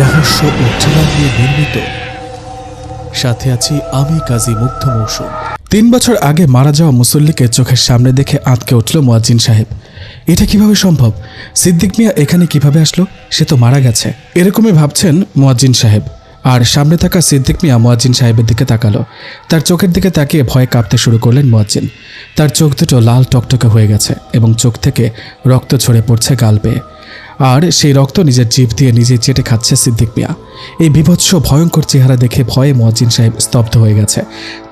রহস্য থ্রিলার নিয়ে নির্মিত। সাথে আছি আমি, কাজী মুগ্ধ মৌসুম। তিন বছর আগে মারা যাওয়া মুসল্লিকে চোখের সামনে দেখে আঁতকে উঠল মোয়াজ্জিন সাহেব। এটা কীভাবে সম্ভব? সিদ্দিক মিয়া এখানে কীভাবে আসলো? সে তো মারা গেছে। এরকমই ভাবছেন মোয়াজ্জিন সাহেব। আর সামনে থাকা সিদ্দিক মিয়া মোয়াজ্জিন সাহেবের দিকে তাকালো। তার চোখের দিকে তাকিয়ে ভয়ে কাঁপতে শুরু করলেন মোয়াজ্জিন। তার চোখ দুটো লাল টকটকে হয়ে গেছে এবং চোখ থেকে রক্ত ছড়ে পড়ছে গাল বেয়ে আর সেই রক্ত নিজের জিভ দিয়ে নিজে চেটে খাচ্ছে সিদ্দিক মিয়া। এই বিভৎস, ভয়ঙ্কর চেহারা দেখে ভয়ে মজ্জিন সাহেব স্তব্ধ হয়ে গেছে।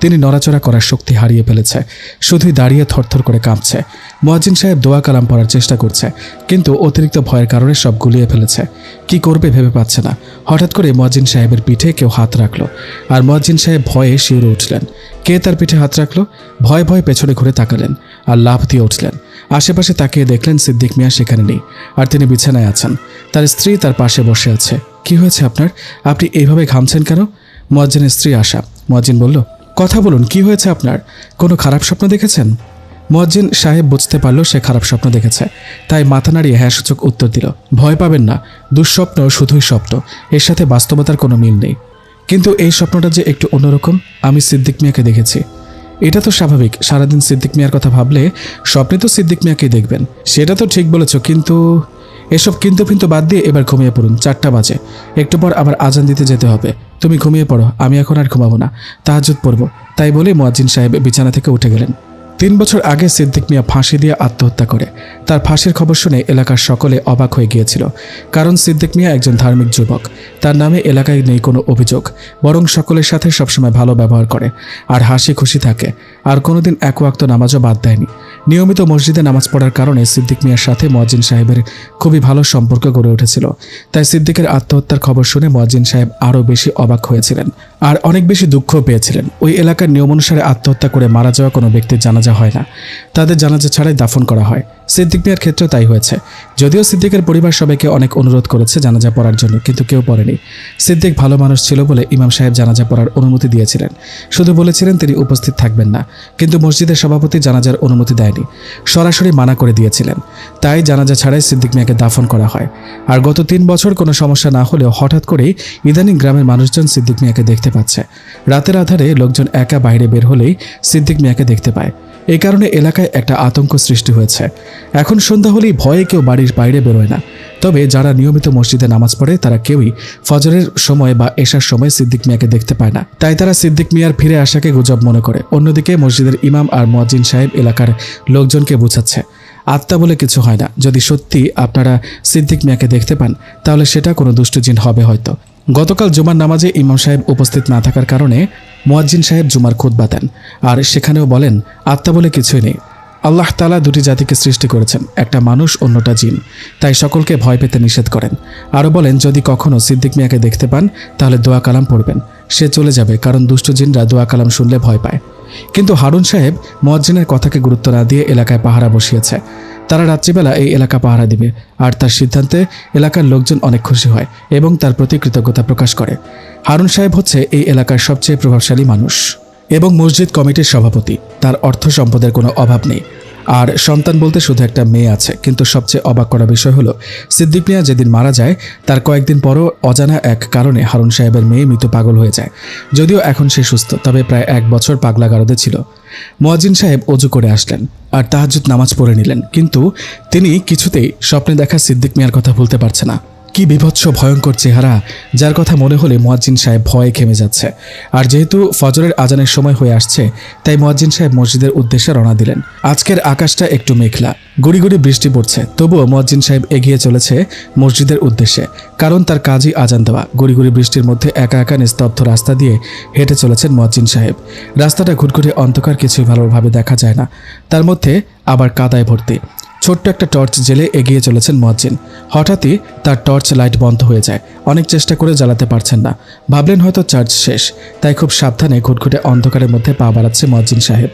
তিনি নড়াচড়া করার শক্তি হারিয়ে ফেলেছে। শুধুই দাঁড়িয়ে থরথর করে কাঁপছে। মজ্জিন সাহেব দোয়া কালাম পড়ার চেষ্টা করছে, কিন্তু অতিরিক্ত ভয়ের কারণে সব গুলিয়ে ফেলেছে। কি করবে ভেবে পাচ্ছে না। হঠাৎ করে মজ্জিন সাহেবের পিঠে কেউ হাত রাখল, আর মজ্জিন সাহেব ভয়ে শিউরে উঠলেন। কে তার পিঠে হাত রাখল? ভয় ভয় পেছনে ঘুরে তাকালেন, আর লাফ দিয়ে উঠলেন। আশেপাশে তাকিয়ে দেখলেন সিদ্দিক মিয়া সেখানে নেই, আর তিনি বিছানায় আছেন। তার স্ত্রী তার পাশে বসে আছে। কি হয়েছে আপনার? আপনি এইভাবে ঘামছেন কেন? মজ্জিনের স্ত্রী আশা। মজ্জিন বলল, কথা বলুন, কি হয়েছে আপনার? কোনো খারাপ স্বপ্ন দেখেছেন? মজ্জিন সাহেব বুঝতে পারল সে খারাপ স্বপ্ন দেখেছে। তাই মাথা নাড়িয়ে হ্যাঁ সূচক উত্তর দিল, ভয় পাবেন না, দুঃস্বপ্ন শুধুই স্বপ্ন। এর সাথে বাস্তবতার কোনো মিল নেই। কিন্তু এই স্বপ্নটা যে একটু অন্যরকম, আমি সিদ্দিক মিয়াকে দেখেছি। এটা তো স্বাভাবিক। সারাদিন সিদ্দিক মিয়ার কথা ভাবলে স্বপ্নে তো সিদ্দিক মিয়াকেই দেখবেন। সেটা তো ঠিক বলেছ, কিন্তু এসব কিন্তু কিন্তু বাদ দিয়ে এবার ঘুমিয়ে পড়ুন। চারটা বাজে। একটু পর আবার আজান দিতে যেতে হবে। তুমি ঘুমিয়ে পড়ো, আমি এখন আর ঘুমাবো না। তাহাজুত পড়ব। তাই বলে মোয়াজ্জিন সাহেব বিছানা থেকে উঠে গেলেন। তিন বছর আগে সিদ্দিক মিয়া ফাঁসি দিয়ে আত্মহত্যা করে। তার ফাঁসির খবর শুনে এলাকার সকলে অবাক হয়ে গিয়েছিল। কারণ সিদ্দিক মিয়া একজন ধার্মিক যুবক। তার নামে এলাকায় নেই কোনো অভিযোগ। বরং সকলের সাথে সবসময় ভালো ব্যবহার করে। আর হাসি খুশি থাকে। আর কোনোদিন এক ওয়াক্ত নামাজও বাদ দেয়নি। নিয়মিত মসজিদে নামাজ পড়ার কারণে সিদ্দিক মিয়ার সাথে মজ্জিন সাহেবের খুবই ভালো সম্পর্ক গড়ে উঠেছিল। তাই সিদ্দিকের আত্মহত্যার খবর শুনে মজ্জিন সাহেব আরও বেশি অবাক হয়েছিলেন। আর অনেক বেশি দুঃখ পেয়েছিলেন। ওই এলাকার নিয়ম অনুসারে আত্মহত্যা করে মারা যাওয়া কোনো ব্যক্তির জানাজা হয় না। তাদের জানাজা ছাড়াই দাফন করা হয়। সিদ্দিক মিয়ার ক্ষেত্রেও তাই হয়েছে। যদিও সিদ্দিকের পরিবার সবাইকে অনেক অনুরোধ করেছে জানাজা পড়ার জন্য, কিন্তু কেউ পড়েনি। সিদ্দিক ভালো মানুষ ছিল বলে ইমাম সাহেব জানাজা পড়ার অনুমতি দিয়েছিলেন। শুধু বলেছিলেন তিনি উপস্থিত থাকবেন না, কিন্তু মসজিদের সভাপতি জানাজার অনুমতি দেয়নি। সরাসরি মানা করে দিয়েছিলেন। তাই জানাজা ছাড়াই সিদ্দিক মিয়াকে দাফন করা হয়। আর গত তিন বছর কোনো সমস্যা না হলেও হঠাৎ করেই ইদানিং গ্রামের মানুষজন সিদ্দিক মিয়াকে দেখতে পাচ্ছে। রাতের আধারে লোকজন একা বাইরে বের হলেই সিদ্দিক মিয়াকে দেখতে পায়। এই কারণে এলাকায় একটা আতঙ্ক সৃষ্টি হয়েছে। এখন সন্ধ্যা হলেই ভয়ে কেউ বাড়ির বাইরে বেরোয় না। তবে যারা নিয়মিত মসজিদে নামাজ পড়ে, তারা কেউই ফজরের সময় বা এশার সময় সিদ্দিক মিয়াকে দেখতে পায় না। তাই তারা সিদ্দিক মিয়ার ফিরে আসাকে গুজব মনে করে। অন্যদিকে মসজিদের ইমাম আর মজ্জিন সাহেব এলাকার লোকজনকে বোঝাচ্ছে, আত্মা বলে কিছু হয় না। যদি সত্যি আপনারা সিদ্দিক মিয়াকে দেখতে পান, তাহলে সেটা কোনো দুষ্টজিন হবে হয়তো। গতকাল জুমার নামাজে ইমাম সাহেব উপস্থিত না থাকার কারণে মোয়াজ্জিন সাহেব জুমার খুতবা দেন। আর সেখানেও বলেন, আত্মা বলে কিছুই নেই। আল্লাহ তালা দুটি জাতিকে সৃষ্টি করেছেন, একটা মানুষ, অন্যটা জিন। তাই সকলকে ভয় পেতে নিষেধ করেন। আরও বলেন, যদি কখনও সিদ্দিক মিয়াকে দেখতে পান, তাহলে দোয়া কালাম পড়বেন। সে চলে যাবে, কারণ দুষ্ট জিনরা দোয়া কালাম শুনলে ভয় পায়। কিন্তু হারুন সাহেব মজ্জিনের কথাকে গুরুত্ব না দিয়ে এলাকায় পাহারা বসিয়েছে। তারা রাত্রিবেলা এই এলাকা পাহারা দিবে, আর তার সিদ্ধান্তে এলাকার লোকজন অনেক খুশি হয় এবং তার প্রতি কৃতজ্ঞতা প্রকাশ করে। হারুন সাহেব হচ্ছে এই এলাকার সবচেয়ে প্রভাবশালী মানুষ এবং মসজিদ কমিটির সভাপতি। তার অর্থ সম্পদের কোনো অভাব নেই। আর সন্তান বলতে শুধু একটা মেয়ে আছে, কিন্তু সবচেয়ে অবাক করা বিষয় হলো সিদ্দিক মিয়া যেদিন মারা যায়, তার কয়েকদিন পরও অজানা এক কারণে হারুন সাহেবের মেয়ে মৃত পাগল হয়ে যায়। যদিও এখন সে সুস্থ, তবে প্রায় এক বছর পাগলা গারদে ছিল। মোয়াজিন সাহেব অজু করে আসলেন আর তাহাজুদ নামাজ পড়ে নিলেন, কিন্তু তিনি কিছুতেই স্বপ্নে দেখা সিদ্দিক মিয়ার কথা ভুলতে পারছে না। কি বিভৎস, ভয়ঙ্কর চেহারা, যার কথা মনে হলে মোয়াজ্জিন সাহেব ভয়ে খেমে যাচ্ছে। আর যেহেতু ফজরের আজানের সময় হয়ে আসছে, তাই মোয়াজ্জিন সাহেব মসজিদের উদ্দেশ্যে রওনা দিলেন। আজকের আকাশটা একটু মেঘলা, গুড়ি গুড়ি বৃষ্টি পড়ছে, তবুও মোয়াজ্জিন সাহেব এগিয়ে চলেছে মসজিদের উদ্দেশ্যে, কারণ তার কাজই আজান দেওয়া। গুড়ি গুড়ি বৃষ্টির মধ্যে একা একা নিস্তব্ধ রাস্তা দিয়ে হেঁটে চলেছেন মোয়াজ্জিন সাহেব। রাস্তাটা ঘুটঘুটে অন্ধকার, কিছুই ভালোভাবে দেখা যায় না। তার মধ্যে আবার কাদায় ভর্তি। ছোট্ট একটা টর্চ জেলে এগিয়ে চলেছেন মজ্জিন হঠাৎই তার টর্চ লাইট বন্ধ হয়ে যায়। অনেক চেষ্টা করে জ্বালাতে পারছেন না। ভাবলেন হয়তো চার্জ শেষ। তাই খুব সাবধানে ঘুটঘুটে অন্ধকারের মধ্যে পা বাড়াচ্ছে মজ্জিন সাহেব।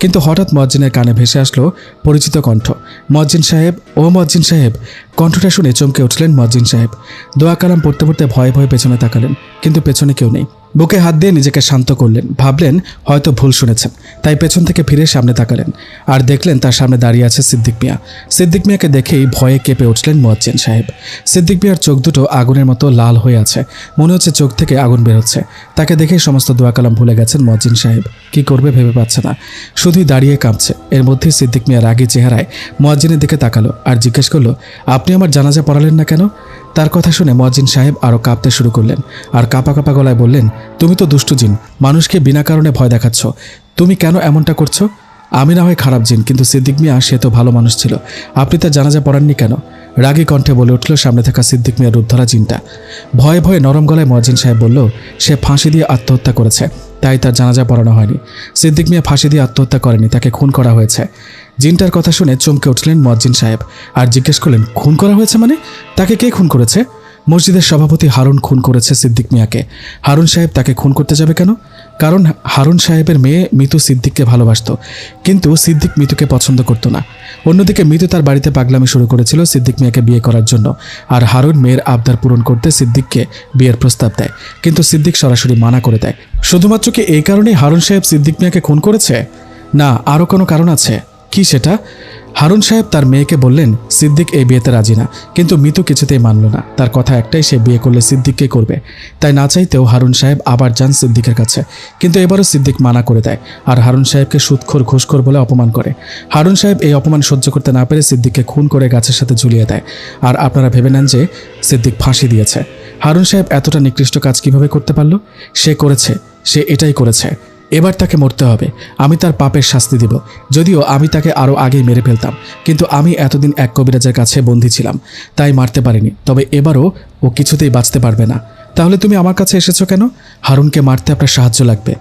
কিন্তু হঠাৎ মজ্জিনের কানে ভেসে আসলো পরিচিত কণ্ঠ। মজ্জিন সাহেব, ও মজ্জিন সাহেব! কণ্ঠটা শুনে চমকে উঠলেন মজ্জিন সাহেব। দোয়া কালাম পড়তে পড়তে ভয়ে ভয়ে পেছনে তাকালেন। কিন্তু পেছনে কেউ নেই। বুকে হাত দিয়ে নিজেকে শান্ত করলেন। ভাবলেন, হয়তো ভুল শুনেছেন, তাই পেছন থেকে ফিরে সামনে তাকালেন আর দেখলেন তার সামনে দাঁড়িয়ে আছে সিদ্দিক মিয়া। সিদ্দিক মিয়াকে দেখেই ভয়ে কেঁপে উঠলেন মোয়াজ্জেন সাহেব। সিদ্দিক মিয়ার চোখ দুটো আগুনের মতো লাল হয়ে আছে। মনে হচ্ছে চোখ থেকে আগুন বেরোচ্ছে তাকে দেখেই সমস্ত দোয়া কালাম ভুলে গেছেন মোয়াজ্জিন সাহেব। কি করবে ভেবে পাচ্ছে না। শুধুই দাঁড়িয়ে কাঁপছে। এর মধ্যে সিদ্দিক মিয়া রাগী চেহারায় মোয়াজ্জিনের দিকে তাকালো আর জিজ্ঞেস করল, আপনি আমার জানাজা পড়ালেন না কেন? তার কথা শুনে মজ্জিন সাহেব আরও কাঁপতে শুরু করলেন আর কাঁপা কাঁপা গলায় বললেন, তুমি তো দুষ্টু জিন, মানুষকে বিনা কারণে ভয় দেখাচ্ছ। তুমি কেন এমনটা করছ? আমি না হয় খারাপ জিন, কিন্তু সিদ্দিক মিয়া সে তো ভালো মানুষ ছিল। আপনি তার জানাজা পড়াননি কেন? রাগী কণ্ঠে বলে উঠল সামনে থাকা সিদ্দিক মিয়ার রূপধরা জিনটা। ভয়ে ভয়ে নরম গলায় মজ্জিন সাহেব বলল, সে ফাঁসি দিয়ে আত্মহত্যা করেছে, তাই তার জানাজা পড়ানো হয়নি। সিদ্দিক মিয়া ফাঁসি দিয়ে আত্মহত্যা করেনি, তাকে খুন করা হয়েছে। জিনটার কথা শুনে চমকে উঠলেন মজ্জিন সাহেব আর জিজ্ঞেস করলেন, খুন করা হয়েছে মানে? তাকে কে খুন করেছে? মসজিদের সভাপতি হারুন খুন করেছে সিদ্দিক মিয়াকে। হারুন সাহেব তাকে খুন করতে যাবে কেন? কারণ হারুন সাহেবের মেয়ে মিতু সিদ্দিককে ভালোবাসত, কিন্তু সিদ্দিক মিতুকে পছন্দ করতো না। অন্যদিকে মিতু তার বাড়িতে পাগলামি শুরু করেছিল সিদ্দিক মিয়াকে বিয়ে করার জন্য আর হারুন মেয়ের আবদার পূরণ করতে সিদ্দিককে বিয়ের প্রস্তাব দেয়, কিন্তু সিদ্দিক সরাসরি মানা করে দেয়। শুধুমাত্র কি এই কারণেই হারুন সাহেব সিদ্দিক মিয়াকে খুন করেছে? না, আরও কোনো কারণ আছে? কি সেটা? হারুন সাহেব তার মেয়েকে বললেন, সিদ্দিক এই বিয়েতে রাজি না। কিন্তু মিতু কিছুতেই মানল না। তার কথা একটাই, সে বিয়ে করলে সিদ্দিককে করবে? তাই না চাইতেও হারুন সাহেব আবার যান সিদ্দিকের কাছে। কিন্তু এবারও সিদ্দিক মানা করে দেয় আর হারুন সাহেবকে সুদখোর ঘুষখোর বলে অপমান করে। হারুন সাহেব এই অপমান সহ্য করতে না পেরে সিদ্দিককে খুন করে গাছের সাথে ঝুলিয়ে দেয়। আর আপনারা ভেবে নেন যে সিদ্দিক ফাঁসি দিয়েছে। হারুন সাহেব এতটা নিকৃষ্ট কাজ কীভাবে করতে পারল? সে করেছে, সে এটাই করেছে। এবার তাকে মরতে হবে। আমি তার পাপের শাস্তি দিব। যদিও আমি তাকে আরও আগেই মেরে ফেলতাম, কিন্তু আমি এতদিন এক কবিরাজের কাছে বন্দী ছিলাম, তাই মারতে পারিনি। তবে এবারও ও কিছুতেই বাঁচতে পারবে না। তাহলে তুমি আমার কাছে এসেছ কেন? হারুনকে মারতে আপনার সাহায্য লাগবে।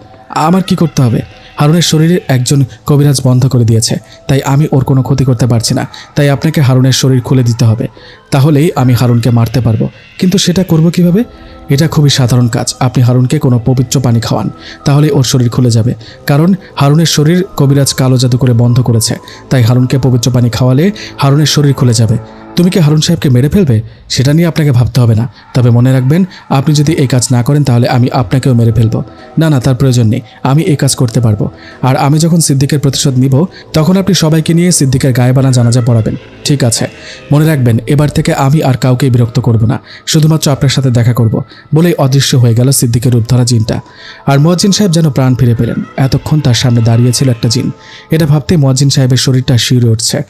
আমার কি করতে হবে? হারুনের শরীরে একজন কবিরাজ বন্ধ করে দিয়েছে। তাই আমি ওর কোনো ক্ষতি করতে পারছি না। তাই আপনাকে হারুনের শরীর খুলে দিতে হবে। তাহলেই আমি হারুনকে মারতে পারব। কিন্তু সেটা করব কীভাবে? এটা খুবই সাধারণ কাজ। আপনি হারুনকে কোনো পবিত্র পানি খাওয়ান। তাহলে ওর শরীর খুলে যাবে। কারণ হারুনের শরীর কবিরাজ কালো জাদু করে বন্ধ করেছে। তাই হারুনকে পবিত্র পানি খাওয়ালে হারুনের শরীর খুলে যাবে। তুমি কি হারুন সাহেবকে মেরে ফেলবে? সেটা নিয়ে আপনাকে ভাবতে হবে না। তবে মনে রাখবেন, আপনি যদি এই কাজ না করেন, তাহলে আমি আপনাকেও মেরে ফেলব। না না, তার প্রয়োজন নেই। আমি এই কাজ করতে পারব। আর আমি যখন সিদ্দিকের প্রতিশোধ নিব, তখন আপনি সবাইকে নিয়ে সিদ্দিকের গায়ে বানা জানাজা পড়াবেন। ঠিক আছে। মনে রাখবেন, এবার থেকে আমি আর কাউকে বিরক্ত করব না। শুধুমাত্র আপনার সাথে দেখা করব। বলেই অদৃশ্য হয়ে গেল সিদ্দিকের রূপধরা জিনটা। আর মজ্জিন সাহেব যেন প্রাণ ফিরে পেলেন। এতক্ষণ তার সামনে দাঁড়িয়েছিল একটা জিন। এটা ভাবতে মজ্জিন সাহেবের শরীরটা শিউরে উঠছে।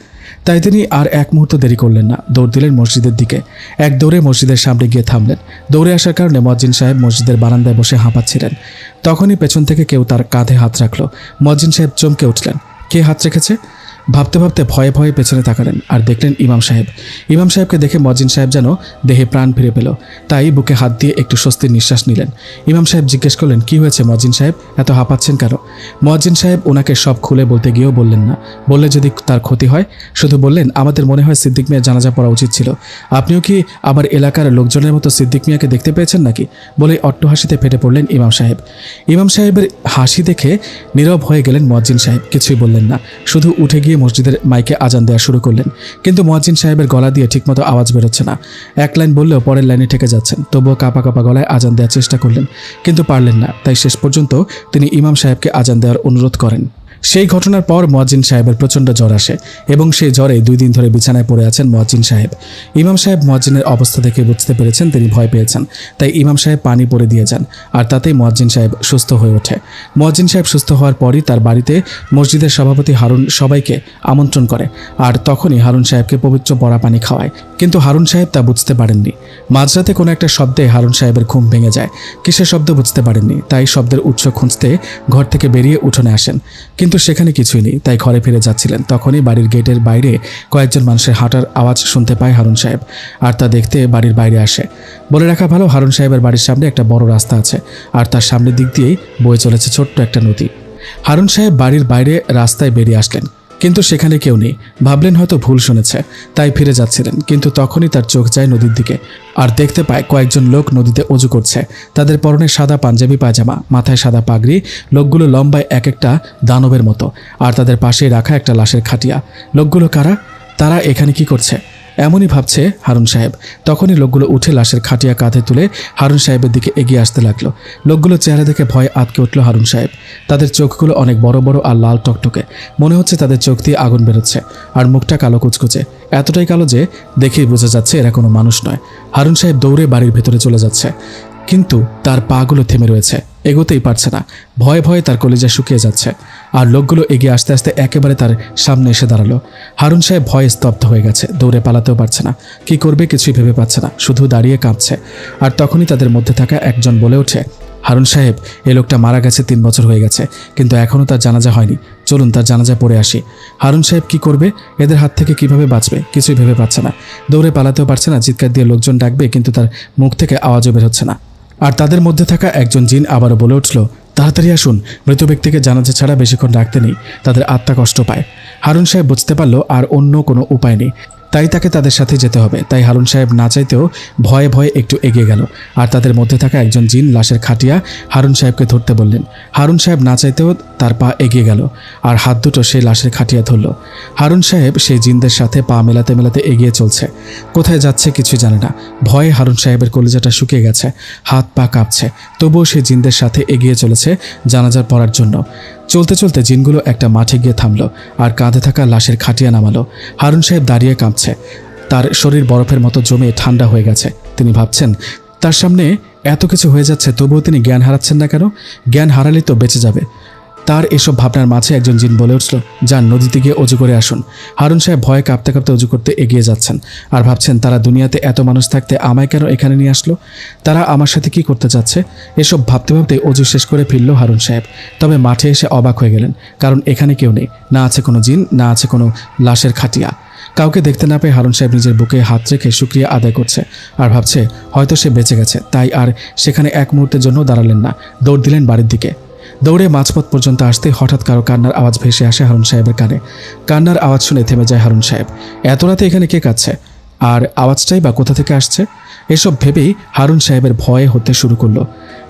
তাই তিনি আর এক মুহূর্ত দেরি করলেন না। দৌড় দিলেন মসজিদের দিকে। এক দৌড়ে মসজিদের সামনে গিয়ে থামলেন। দৌড়ে আসার কারণে মজ্জিন সাহেব মসজিদের বারান্দায় বসে হাঁপাচ্ছিলেন। তখনই পেছন থেকে কেউ তার কাঁধে হাত রাখল। মজ্জিন সাহেব চমকে উঠলেন। কে হাত রেখেছে? ভাবতে ভাবতে ভয়ে ভয়ে পেছনে তাকালেন আর দেখলেন ইমাম সাহেব। ইমাম সাহেবকে দেখে মজিন সাহেব যেন দেহে প্রাণ ফিরে পেল। তাই বুকে হাত দিয়ে একটু স্বস্তির নিঃশ্বাস নিলেন। ইমাম সাহেব জিজ্ঞেস করলেন, কি হয়েছে মজিন সাহেব? এত হাঁপাচ্ছেন কেন? মজিন সাহেব ওনাকে সব খুলে বলতে গিয়েও বললেন না। বললে যদি তার ক্ষতি হয়, শুধু বললেন, আমাদের মনে হয় সিদ্দিক মিয়ার জানাজা পড়া উচিত ছিল। আপনিও কি আমার এলাকার লোকজনের মতো সিদ্দিক মিয়াকে দেখতে পেয়েছেন নাকি? বলে অট্টহাসিতে ফেটে পড়লেন ইমাম সাহেব। ইমাম সাহেবের হাসি দেখে নীরব হয়ে গেলেন মজ্জিন সাহেব। কিছুই বললেন না। শুধু উঠে গিয়ে মসজিদের মাইকে আজান দেওয়া শুরু করলেন। কিন্তু মোয়াজিন সাহেবের গলা দিয়ে ঠিকমতো আওয়াজ বেরোচ্ছে না। এক লাইন বললেও পরের লাইনে ঠেকে যাচ্ছেন। তবুও কাপা কাপা গলায় আজান দেওয়ার চেষ্টা করলেন, কিন্তু পারলেন না। তাই শেষ পর্যন্ত তিনি ইমাম সাহেবকে আজান দেওয়ার অনুরোধ করেন। সেই ঘটনার পর মোয়াজ্জিন সাহেবের প্রচণ্ড জ্বর আসে এবং সেই জ্বরে দুই দিন ধরে বিছানায় পড়ে আছেন মোয়াজ্জিন সাহেব। ইমাম সাহেব মোয়াজ্জিনের অবস্থা দেখে বুঝতে পেরেছেন তিনি ভয় পেয়েছেন, তাই ইমাম সাহেব পানি পরে দিয়ে যান আর তাতেই মোয়াজ্জিন সাহেব সুস্থ হয়ে ওঠে। মোয়াজ্জিন সাহেব সুস্থ হওয়ার পরই তার বাড়িতে মসজিদের সভাপতি হারুন সবাইকে আমন্ত্রণ করে আর তখনই হারুন সাহেবকে পবিত্র পরা পানি খাওয়ায়। কিন্তু হারুন সাহেব তা বুঝতে পারেননি। মাঝরাতে কোনো একটা শব্দে হারুন সাহেবের ঘুম ভেঙে যায়। কিসের শব্দ বুঝতে পারেননি, তাই শব্দের উৎস খুঁজতে ঘর থেকে বেরিয়ে উঠোনে আসেন। কিন্তু সেখানে কিছুই নেই, তাই ঘরে ফিরে যাচ্ছিলেন। তখনই বাড়ির গেটের বাইরে কয়েকজন মানুষের হাঁটার আওয়াজ শুনতে পায় হারুন সাহেব, আর তা দেখতে বাড়ির বাইরে আসে। বলে রাখা ভালো, হারুন সাহেবের বাড়ির সামনে একটা বড় রাস্তা আছে, আর তার সামনের দিক দিয়েই বয়ে চলেছে ছোট্ট একটা নদী। হারুন সাহেব বাড়ির বাইরে রাস্তায় বেরিয়ে আসলেন। কিন্তু সেখানে কেউ নেই। ভাবলেন হয়তো ভুল শুনেছে, তাই ফিরে যাচ্ছিলেন, কিন্তু তখনই তার চোখ যায় নদীর দিকে। আর দেখতে পায় কয়েকজন লোক নদীতে অজু করছে। তাদের পরনে সাদা পাঞ্জাবি, পায়জামা, মাথায় সাদা পাগড়ি, লোকগুলো লম্বায় এক একটা দানবের মতো। আর তাদের পাশেই রাখা একটা লাশের খাটিয়া। লোকগুলো কারা? তারা এখানে কি করছে? এমনই ভাবছে হারুন সাহেব। তখনই লোকগুলো উঠে লাশের খাটিয়া কাঁধে তুলে হারুন সাহেবের দিকে এগিয়ে আসতে লাগল। লোকগুলো চেহারা দেখে ভয়ে আটকে উঠল হারুন সাহেব। তাদের চোখগুলো অনেক বড় বড় আর লাল টকটকে। মনে হচ্ছে তাদের চোখ দিয়ে আগুন বেরোচ্ছে আর মুখটা কালো কুচকুচে। এতটাই কালো যে দেখেই বোঝা যাচ্ছে এরা কোনো মানুষ নয়। হারুন সাহেব দৌড়ে বাড়ির ভেতরে চলে যাচ্ছে। কিন্তু তার পাগুলো থেমে রয়েছে, এগোতেই পারছে না। ভয়ে ভয়ে তার কলিজা শুকিয়ে যাচ্ছে। আর লোকগুলো এগিয়ে আসতে আসতে একেবারে তার সামনে এসে দাঁড়াল। হারুন সাহেব ভয়ে স্তব্ধ হয়ে গেছে, দৌড়ে পালাতেও পারছে না। কি করবে কিছুই ভেবে পাচ্ছে না, শুধু দাঁড়িয়ে কাঁপছে। আর তখনই তাদের মধ্যে থাকা একজন বলে ওঠে, হারুন সাহেব এ লোকটা মারা গেছে তিন বছর হয়ে গেছে, কিন্তু এখনও তার জানাজা হয়নি। চলুন তার জানাজা পড়ে আসি। হারুন সাহেব কি করবে, এদের হাত থেকে কীভাবে বাঁচবে, কিছুই ভেবে পাচ্ছে না। দৌড়ে পালাতেও পারছে না, চিৎকার দিয়ে লোকজন ডাকবে, কিন্তু তার মুখ থেকে আওয়াজও বের হচ্ছে না। আর তাদের মধ্যে থাকা একজন জিন আবারও বলে উঠল তাড়াতাড়ি আসুন। মৃত ব্যক্তিকে জানাজা ছাড়া বেশিক্ষণ রাখতে নেই। তাদের আত্মা কষ্ট পায়। হারুন সাহেব বুঝতে পারল আর অন্য কোনো উপায় নেই। তাই তাকে তাদের সাথে যেতে হবে। তাই হারুন সাহেব না চাইতেও ভয়ে ভয়ে একটু এগিয়ে গেল। আর তাদের মধ্যে থাকা একজন জিন লাশের খাটিয়া হারুন সাহেবকে ধরতে বললেন। হারুন সাহেব না চাইতেও তার পা এগিয়ে গেল আর হাত দুটো সেই লাশের খাটিয়া ধরল। হারুন সাহেব সেই জিনদের সাথে পা মেলাতে মেলাতে এগিয়ে চলছে। কোথায় যাচ্ছে কিছু জানে না। ভয়ে হারুন সাহেবের কলিজাটা শুকিয়ে গেছে, হাত পা কাঁপছে। তবুও সে জিনদের সাথে এগিয়ে চলেছে জানাজার পড়ার জন্য। চলতে চলতে জিনগুলো একটা মাঠে গিয়ে থামলো আর কাঁধে থাকা লাশের খাটিয়া নামালো। হারুন সাহেব দাঁড়িয়ে কাঁপছে। তার শরীর বরফের মতো জমে ঠান্ডা হয়ে গেছে। তিনি ভাবছেন, তার সামনে এত কিছু হয়ে যাচ্ছে, তবুও তিনি জ্ঞান হারাচ্ছেন না কেন? জ্ঞান হারালেই তো বেঁচে যাবে। তার এসব ভাবনার মাঝে একজন জিন বলে উঠল, যান, নদীতে গিয়ে অজু করে আসুন। হারুন সাহেব ভয়ে কাঁপতে কাঁপতে অজু করতে এগিয়ে যাচ্ছেন আর ভাবছেন, তারা দুনিয়াতে এত মানুষ থাকতে আমায় কেন এখানে নিয়ে আসলো? তারা আমার সাথে কি করতে চাচ্ছে? এসব ভাবতে ভাবতে অজু শেষ করে ফিরল হারুন সাহেব। তবে মাঠে এসে অবাক হয়ে গেলেন, কারণ এখানে কেউ নেই, না আছে কোনো জিন, না আছে কোনো লাশের খাটিয়া। কাউকে দেখতে না পেয়ে হারুন সাহেব নিজের বুকে হাত রেখে শুক্রিয়া আদায় করছে আর ভাবছে, হয়তো সে বেঁচে গেছে, তাই আর সেখানে এক মুহূর্তের জন্য দাঁড়ালেন না, দৌড় দিলেন বাড়ির দিকে। দৌড়ে মাঝপথ পর্যন্ত আসতে হঠাৎ কারও কান্নার আওয়াজ ভেসে আসে হারুন সাহেবের কানে। কান্নার আওয়াজ শুনে থেমে যায় হারুন সাহেব। এত রাতে এখানে কে কাচ্ছে আর আওয়াজটাই বা কোথা থেকে আসছে? এসব ভেবেই হারুন সাহেবের ভয়ে হতে শুরু করল।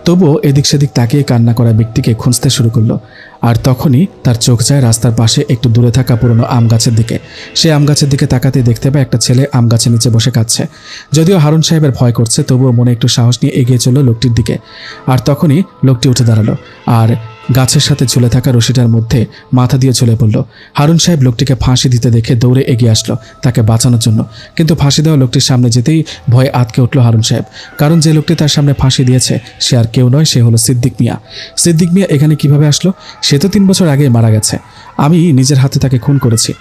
তবুও এদিক সেদিক তাকিয়ে কান্না করা ব্যক্তিকে খুঁজতে শুরু করল। আর তখনই তার চোখ যায় রাস্তার পাশে একটু দূরে থাকা পুরনো আম গাছের দিকে। সে আম গাছের দিকে তাকাতে দেখতে পায় একটা ছেলে আম গাছের নিচে বসে কাঁদছে। যদিও হারুন সাহেবের ভয় করছে, তবুও মনে একটু সাহস নিয়ে এগিয়ে চলল লোকটির দিকে। আর তখনই লোকটি উঠে দাঁড়াল। আর গাছের সাথে ঝুলে থাকা রশিটার মধ্যে মাথা দিয়ে ঝুলে পড়ল। হারুন সাহেব লোকটিকে ফাঁসি দিতে দেখে দৌড়ে এগিয়ে আসলো তাকে বাঁচানোর জন্য। কিন্তু ফাঁসি দেওয়া লোকটির সামনে যেতেই ভয়ে আটকে উঠল হারুন সাহেব। কারণ যে লোকটি তার সামনে ফাঁসি দিয়েছে, সে আর কেউ নয়, সে হলো সিদ্দিক মিয়া। সিদ্দিক মিয়া এখানে কীভাবে আসলো? সে তো তিন বছর আগেই মারা গেছে। আমি নিজের হাতে তাকে খুন করেছি।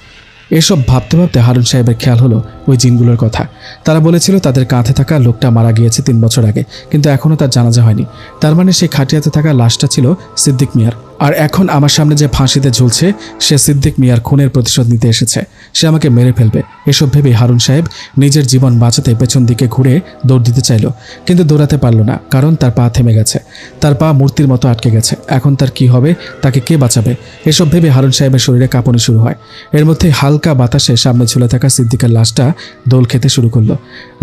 এসব ভাবতে ভাবতে হারুন সাহেবের খেয়াল হলো ওই জিনগুলোর কথা। তারা বলেছিল তাদের কাঁধে থাকা লোকটা মারা গিয়েছে তিন বছর আগে, কিন্তু এখনও তার জানাজা হয়নি। তার মানে সেই খাটিয়াতে থাকা লাশটা ছিল সিদ্দিক মিয়ার। আর এখন আমার সামনে যে ফাঁসিতে ঝুলছে, সে সিদ্দিক মিয়ার খুনের প্রতিশোধ নিতে এসেছে। সে আমাকে মেরে ফেলবে। এসব ভেবে হারুন সাহেব নিজের জীবন বাঁচাতে পেছন দিকে ঘুরে দৌড় দিতে চাইল, কিন্তু দৌড়াতে পারল না, কারণ তার পা থেমে গেছে। তার পা মূর্তির মতো আটকে গেছে। এখন তার কি হবে, তাকে কে বাঁচাবে? এসব ভেবে হারুন সাহেবের শরীরে কাঁপনি শুরু হয়। এর মধ্যে হালকা বাতাসে সামনে ঝুলে থাকা সিদ্দিকের লাশটা দোল খেতে শুরু করল।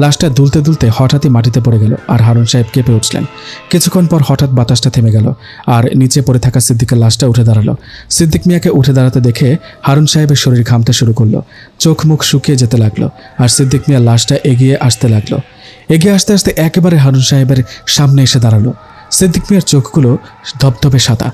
লাশটা দুলতে দুলতে হঠাৎই মাটিতে পড়ে গেল, আর হারুন সাহেব কেঁপে উঠলেন। কিছুক্ষণ পর হঠাৎ বাতাসটা থেমে গেল, আর নিচে পড়ে থাকা সিদ্দিকের লাশটা উঠে দাঁড়াল। সিদ্দিক মিয়াকে উঠে দাঁড়াতে দেখে হারুন সাহেবের শরীর ঘামতে শুরু করল। চোখ মুখ শুকিয়ে যেতে লাগল আর সিদ্দিক মিয়া লাশটা এগিয়ে আসতে লাগল। এগিয়ে আসতে আসতে একেবারে হারুন সাহেবের সামনে এসে দাঁড়াল। সিদ্দিক মিয়ার চোখগুলো ধপধপে সাদা।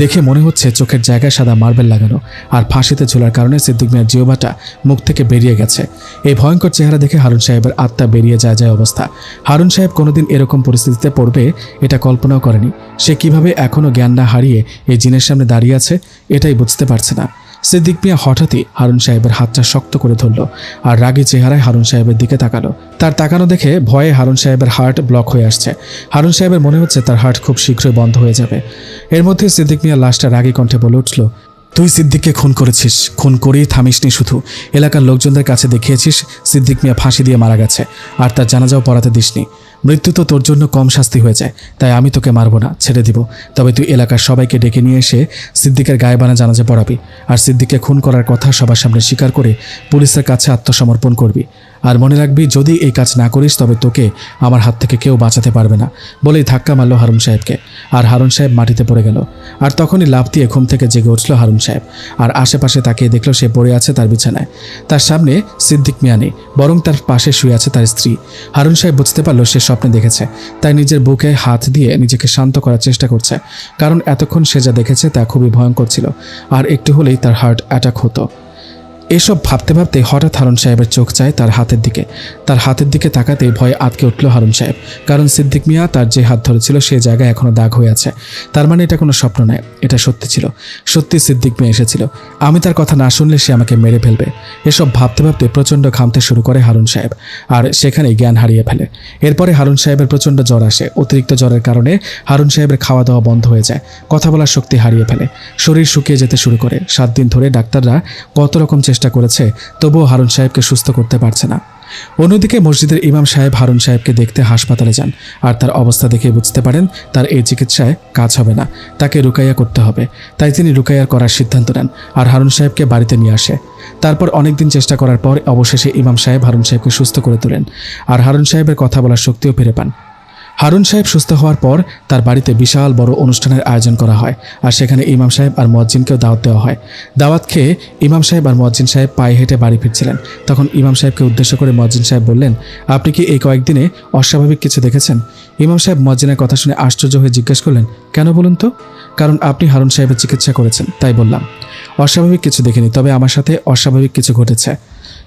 দেখে মনে হচ্ছে চোখের জায়গায় সাদা মার্বেল লাগানো, আর ফাঁসিতে ঝোলার কারণে সিদ্দিক মিয়ার জিওবাটা মুখ থেকে বেরিয়ে গেছে। এই ভয়ঙ্কর চেহারা দেখে হারুন সাহেবের আত্মা বেরিয়ে যায় যায় অবস্থা। হারুন সাহেব কোনোদিন এরকম পরিস্থিতিতে পড়বে, এটা কল্পনাও করেনি। সে কীভাবে এখনও জ্ঞান না হারিয়ে এই জিনের সামনে দাঁড়িয়ে আছে, এটাই বুঝতে পারছে না। সিদ্দিক মিয়া হঠাৎই হারুন সাহেবের হাতটা শক্ত করে ধরল, আর রাগী চেহারায় হারুন সাহেবের দিকে তাকালো। তার তাকানো দেখে ভয়ে হারুন সাহেবের হার্ট ব্লক হয়ে আসছে। হারুন সাহেবের মনে হচ্ছে তার হার্ট খুব শীঘ্রই বন্ধ হয়ে যাবে। এর মধ্যে সিদ্দিক মিয়া লাশটা রাগী কণ্ঠে বলে উঠল, তুই সিদ্দিককে খুন করেছিস, খুন করেই থামিসনি শুধু। এলাকার লোকজনদের কাছে দেখিয়েছিস সিদ্দিক মিয়া ফাঁসি দিয়ে মারা গেছে, আর তার জানাজাও পড়াতে দিসনি। মৃত্যু তো তোর জন্য কম শাস্তি হয়ে যায়, তাই আমি তোকে মারবো না, ছেড়ে দিব। তবে তুই এলাকার সবাইকে ডেকে নিয়ে এসে সিদ্দিকের গায়ে বানা জানাজা পড়াবি, আর সিদ্দিককে খুন করার কথা সবার সামনে স্বীকার করে পুলিশের কাছে আত্মসমর্পণ করবি। আর মনে রাখবি, যদি এই কাজ না করিস, তবে তোকে আমার হাত থেকে কেউ বাঁচাতে পারবে না। বলেই ধাক্কা মারল হারুন সাহেবকে। আর হারুন সাহেব মাটিতে পড়ে গেল। আর তখনই লাফ দিয়ে ঘুম থেকে জেগে উঠল হারুন সাহেব। আর আশেপাশে তাকিয়ে দেখল সে পড়ে আছে তার বিছানায়। তার সামনে সিদ্দিক মিয়ানি, বরং তার পাশে শুয়ে আছে তার স্ত্রী। হারুন সাহেব বুঝতে পারল সে স্বপ্নে দেখেছে। তাই নিজের বুকে হাত দিয়ে নিজেকে শান্ত করার চেষ্টা করছে। কারণ এতক্ষণ সে যা দেখেছে তা খুবই ভয়ঙ্কর ছিল। আর একটু হলেই তার হার্ট অ্যাটাক হতো। এসব ভাবতে ভাবতে হঠাৎ হারুন সাহেবের চোখ চায় তার হাতের দিকে। তার হাতের দিকে তাকাতে ভয়ে আটকে উঠল হারুন সাহেব। কারণ সিদ্দিক মিয়া তার যে হাত ধরেছিল সে জায়গায় এখনও দাগ হয়ে আছে। তার মানে এটা কোনো স্বপ্ন নয়, এটা সত্যি ছিল। সত্যি সিদ্দিক মিয়া এসেছিল। আমি তার কথা না শুনলে সে আমাকে মেরে ফেলবে। এসব ভাবতে ভাবতে প্রচণ্ড ঘামতে শুরু করে হারুন সাহেব। আর সেখানেই জ্ঞান হারিয়ে ফেলে। এরপরে হারুন সাহেবের প্রচণ্ড জ্বর আসে। অতিরিক্ত জ্বরের কারণে হারুন সাহেবের খাওয়া দাওয়া বন্ধ হয়ে যায়। কথা বলার শক্তি হারিয়ে ফেলে। শরীর শুকিয়ে যেতে শুরু করে। সাত দিন ধরে ডাক্তাররা কত রকম চেষ্টা করেছে, তবুও হারুন সাহেবকে সুস্থ করতে পারছে না। অন্যদিকে মসজিদের ইমাম সাহেব হারুন সাহেবকে দেখতে হাসপাতালে যান, আর তার অবস্থা দেখে বুঝতে পারেন তার এই চিকিৎসায় কাজ হবে না, তাকে রুকাইয়া করতে হবে। তাই তিনি রুকাইয়া করার সিদ্ধান্ত নেন, আর হারুন সাহেবকে বাড়িতে নিয়ে আসে। তারপর অনেকদিন চেষ্টা করার পর অবশেষে ইমাম সাহেব হারুন সাহেবকে সুস্থ করে তোলেন, আর হারুন সাহেবের কথা বলার শক্তিও ফিরে পান। হারুন সাহেব সুস্থ হওয়ার পর তার বাড়িতে বিশাল বড় অনুষ্ঠানের আয়োজন করা হয়, আর সেখানে ইমাম সাহেব আর মজ্জিনকেও দাওয়াত দেওয়া হয়। দাওয়াত খেয়ে ইমাম সাহেব আর মজ্জিন সাহেব পায়ে হেঁটে বাড়ি ফিরছিলেন। তখন ইমাম সাহেবকে উদ্দেশ্য করে মজ্জিন সাহেব বললেন, আপনি কি এই কয়েকদিনে অস্বাভাবিক কিছু দেখেছেন? ইমাম সাহেব মজ্জিনের কথা শুনে আশ্চর্য হয়ে জিজ্ঞেস করলেন, কেন বলুন তো? কারণ আপনি হারুন সাহেবের চিকিৎসা করেছেন, তাই বললাম। অস্বাভাবিক কিছু দেখিনি, তবে আমার সাথে অস্বাভাবিক কিছু ঘটেছে।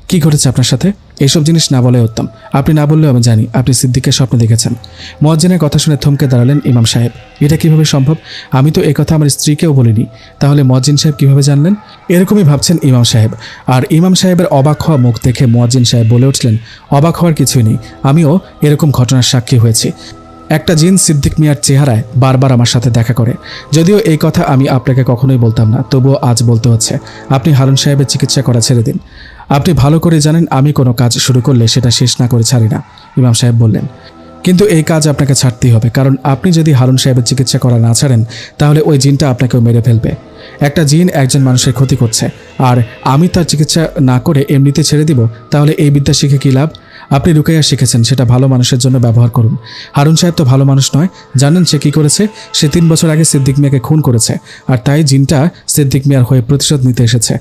কি ঘটেছে আপনার সাথে? এইসব জিনিস না বলে উত্তম। আপনি না বললেও আমি জানি, আপনি সিদ্দিকের স্বপ্ন দেখেছেন। মোয়াজ্জিনের কথা শুনে থমকে দাঁড়ালেন ইমাম সাহেব। এটা কীভাবে সম্ভব? আমি তো কথা আমার স্ত্রীকেও বলিনি। তাহলে মোয়াজ্জিন সাহেব কীভাবে জানলেন? এরকমই ভাবছেন ইমাম সাহেব। আর ইমাম সাহেবের অবাক হওয়া মুখ দেখে মোয়াজ্জিন সাহেব বলে উঠলেন, অবাক হওয়ার কিছুই নেই। আমিও এরকম ঘটনার সাক্ষী হয়েছি। একটা জিন সিদ্দিক মিয়ার চেহারায় বারবার আমার সাথে দেখা করে। যদিও এই কথা আমি আপনাকে কখনোই বলতাম না, তবুও আজ বলতে হচ্ছে। আপনি হারুন সাহেবের চিকিৎসা করা ছেড়ে দিন। আপনি ভালো করে জানেন, আমি কোনো কাজ শুরু করলে সেটা শেষ না করে ছাড়ি না, ইমাম সাহেব বললেন। কিন্তু এই কাজ আপনাকে ছাড়তেই হবে, কারণ আপনি যদি হারুন সাহেবের চিকিৎসা করা না ছাড়েন, তাহলে ওই জিনটা আপনাকেও মেরে ফেলবে। একটা জিন একজন মানুষের ক্ষতি করছে, আর আমি তার চিকিৎসা না করে এমনিতে ছেড়ে দিব, তাহলে এই বিদ্যা শিখে কী লাভ? আপনি রুকাইয়া শিখেছেন, সেটা ভালো মানুষের জন্য ব্যবহার করুন। হারুন সাহেব তো ভালো মানুষ নয়, জানেন সে কী করেছে? সে তিন বছর আগে সিদ্দিক মিয়াকে খুন করেছে, আর তাই জিনটা সিদ্দিক মিয়ার হয়ে প্রতিশোধ নিতে এসেছে।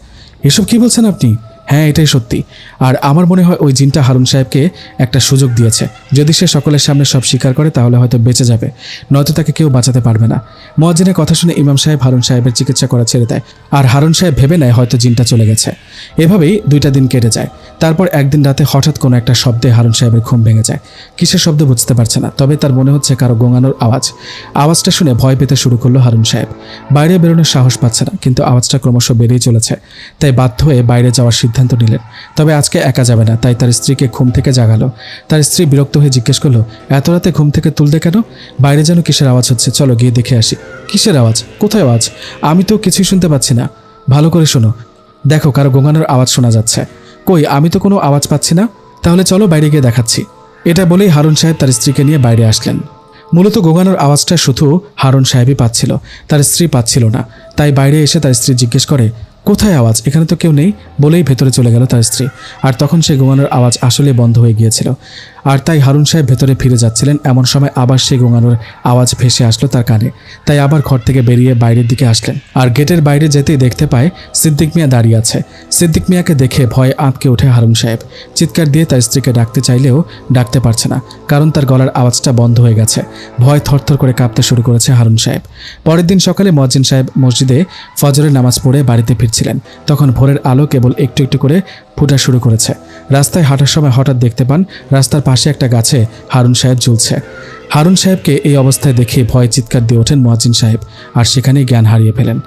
এসব কি বলছেন আপনি? হ্যাঁ এটাই সত্যি। আর আমার মনে হয় ওই জিনটা হারুন সাহেবকে একটা সুযোগ দিয়েছে। যদি সে সকলের সামনে সব স্বীকার করে, তাহলে হয়তো বেঁচে যাবে। নয়তো তাকে কেউ বাঁচাতে পারবে না। মহাজিনের কথা শুনে ইমাম সাহেব হারুন সাহেবের চিকিৎসা করা ছেড়ে দেয়। আর হারুন সাহেব ভেবে নেয় হয়তো জিনটা চলে গেছে। এভাবেই দুইটা দিন কেটে যায়। তারপর একদিন রাতে হঠাৎ কোনো একটা শব্দে হারুন সাহেবের ঘুম ভেঙে যায়। কিসের শব্দ বুঝতে পারছে না, তবে তার মনে হচ্ছে কারও গোঙানোর আওয়াজ। আওয়াজটা শুনে ভয় পেতে শুরু করল হারুন সাহেব। বাইরে বেরোনোর সাহস পাচ্ছে না, কিন্তু আওয়াজটা ক্রমশ বেড়েই চলেছে। তাই বাধ্য হয়ে বাইরে যাওয়ার নিলেন। তবে আজকে একা যাবে না, তাই তার স্ত্রীকে ঘুম থেকে জাগালো। তার স্ত্রী বিরক্ত হয়ে জিজ্ঞেস করল, এত রাতে ঘুম থেকে তুলতে কেন? বাইরে যেন কিসের আওয়াজ হচ্ছে? চলো গিয়ে দেখে আসি। কিসের আওয়াজ? কোথায় আওয়াজ? আমি তো কিছুই শুনতে পাচ্ছি না। ভালো করে শোনো। দেখো কারও গোঙানোর আওয়াজ শোনা যাচ্ছে। কই, আমি তো কোনো আওয়াজ পাচ্ছি না? তাহলে চলো বাইরে গিয়ে দেখাচ্ছি। এটা বলেই হারুন সাহেব তার স্ত্রীকে নিয়ে বাইরে আসলেন। মূলত গোগানোর আওয়াজটা শুধু হারুন সাহেবই পাচ্ছিল, তার স্ত্রী পাচ্ছিল না। তাই বাইরে এসে তার স্ত্রী জিজ্ঞেস করে কোথায় আওয়াজ? এখানে তো কেউ নেই বলেই ভেতরে চলে গেল তার স্ত্রী। আর তখন সে ঘুমানোর আওয়াজ আসলে বন্ধ হয়ে গিয়েছিল। আর তাই হারুন সাহেব ভেতরে ফিরে যাচ্ছিলেন। এমন সময় আবার সেই গোঙানোর আওয়াজ ভেসে আসলো তার কানে। তাই আবার ঘর থেকে বেরিয়ে বাইরের দিকে আসলেন। আর গেটের বাইরে যেতেই দেখতে পায় সিদ্দিক মিয়া দাঁড়িয়ে আছে। সিদ্দিক মিয়াকে দেখে ভয়ে আঁতকে ওঠে হারুন সাহেব। চিৎকার দিয়ে তার স্ত্রীকে ডাকতে চাইলেও ডাকতে পারছে না, কারণ তার গলার আওয়াজটা বন্ধ হয়ে গেছে। ভয় থরথর করে কাঁপতে শুরু করেছে হারুন সাহেব। পরের দিন সকালে মজ্জিন সাহেব মসজিদে ফজরের নামাজ পড়ে বাড়িতে ফিরছিলেন। তখন ভোরের আলো কেবল একটু একটু করে ফুটা শুরু করেছে। রাস্তায় হাঁটার সময় হঠাৎ দেখতে পান, রাস্তার পাশে একটা গাছে হারুন সাহেব ঝুলছে হারুন সাহেবকে এই অবস্থায় দেখে ভয় চিৎকার দিয়ে ওঠেন মহাজিন সাহেব, আর সেখানেই জ্ঞান হারিয়ে ফেলেন।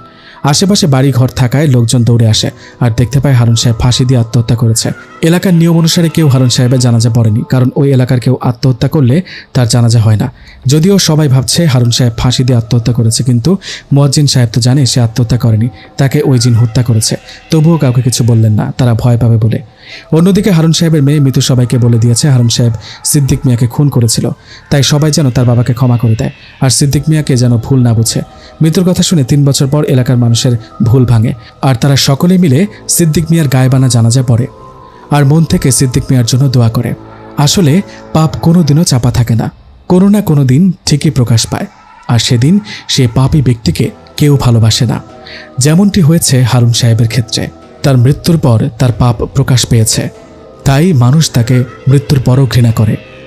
আশেপাশে বাড়ি ঘর থাকায় লোকজন দৌড়ে আসে আর দেখতে পায় হারুন সাহেব ফাঁসি দিয়ে আত্মহত্যা করেছে। এলাকার নিয়ম অনুসারে কেউ হারুন সাহেবের জানাজা পড়েনি, কারণ ওই এলাকার কেউ আত্মহত্যা করলে তার জানাজা হয় না। যদিও সবাই ভাবছে হারুন সাহেব ফাঁসি দিয়ে আত্মহত্যা করেছে, কিন্তু মজ্জিন সাহেব তো জানে সে আত্মহত্যা করেনি, তাকে ওই জিন হত্যা করেছে। তবুও কাউকে কিছু বললেন না, তারা ভয় পাবে বলে। অন্যদিকে হারুন সাহেবের মেয়ে মৃত্যু সবাইকে বলে দিয়েছে হারুন সাহেব সিদ্দিক মিয়াকে খুন করেছিল, তাই সবাই যেন তার বাবাকে ক্ষমা করে দেয়, আর সিদ্দিক মিয়াকে যেন ভুল না বুঝে। মৃত্যুর কথা শুনে তিন বছর পর এলাকার মানুষের ভুল ভাঙে। আর তারা সকলে মিলে সিদ্দিক মিয়ার গায়েবানা জানাজা পড়ে আর মন থেকে সিদ্দিক মিয়ার জন্য দোয়া করে। আসলে পাপ কোনো দিনও চাপা থাকে না। কোনো না কোনো দিন ঠিকই প্রকাশ পায়। আর সেদিন সে পাপী ব্যক্তিকে কেউ ভালোবাসে না। যেমনটি হয়েছে হারুন সাহেবের ক্ষেত্রে। তার মৃত্যুর পর তার পাপ প্রকাশ পেয়েছে। তাই মানুষ তাকে মৃত্যুর পরও ঘৃণা করে।